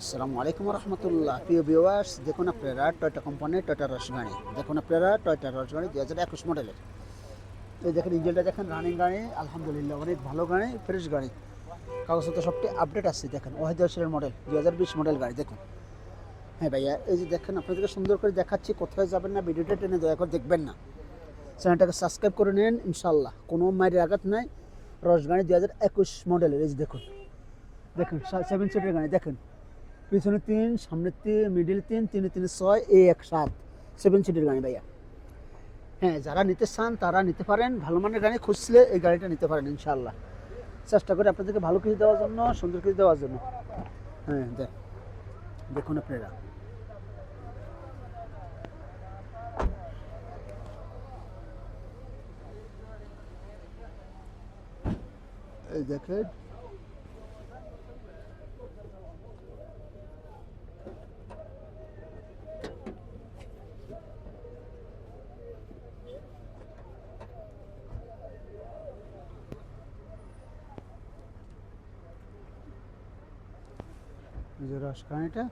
আসসালামু আলাইকুম রহমতুল্লাহ প্রিয় ভিউয়ার্স দেখুন আপনারা টয়টা কোম্পানির টয়টা রস গাড়ি দেখুন আপনারা টয়টা রস গাড়ি দু হাজার একুশ মডেলের তো দেখেন ইঞ্জিনটা দেখেন রানিং গাড়ি, আলহামদুলিল্লাহ অনেক ভালো গাড়ি ফ্রেশ গাড়ি। কাগজপত্র সবটি আপডেট আসছে দেখেন ওয়াহিদ মডেল দু হাজার বিশ মডেল গাড়ি, দেখুন। হ্যাঁ ভাইয়া, এই যে দেখেন, আপনাদেরকে সুন্দর করে দেখাচ্ছি, কোথায় যাবেন না, ভিডিওটা টেনে দয়া করে দেখবেন না। চ্যানেলটাকে সাবস্ক্রাইব করে নেন ইনশাল্লাহ কোনো মায়ের আঘাত নাই। রস গাড়ি দু হাজার একুশ মডেলের এই যে দেখুন। দেখুন সেভেন সিটের গাড়ি, দেখেন। পিছনে তিন, সামনে তিন মিডিল তিন, তিনে তিনে ছয়, এ এক সাত। সেভেন সিটের গাড়ি ভাইয়া। হ্যাঁ যারা নিতে চান তারা নিতে পারেন। ভালো মানের গাড়ি খুঁজলে এই গাড়িটা নিতে পারেন ইনশাল্লাহ চেষ্টা করে আপনাদেরকে ভালো কিছু দেওয়ার জন্য, সুন্দর কিছু দেওয়ার জন্য। হ্যাঁ দেখ, দেখুন আপনারা। দেখেন। যে রস কাহিনিটা।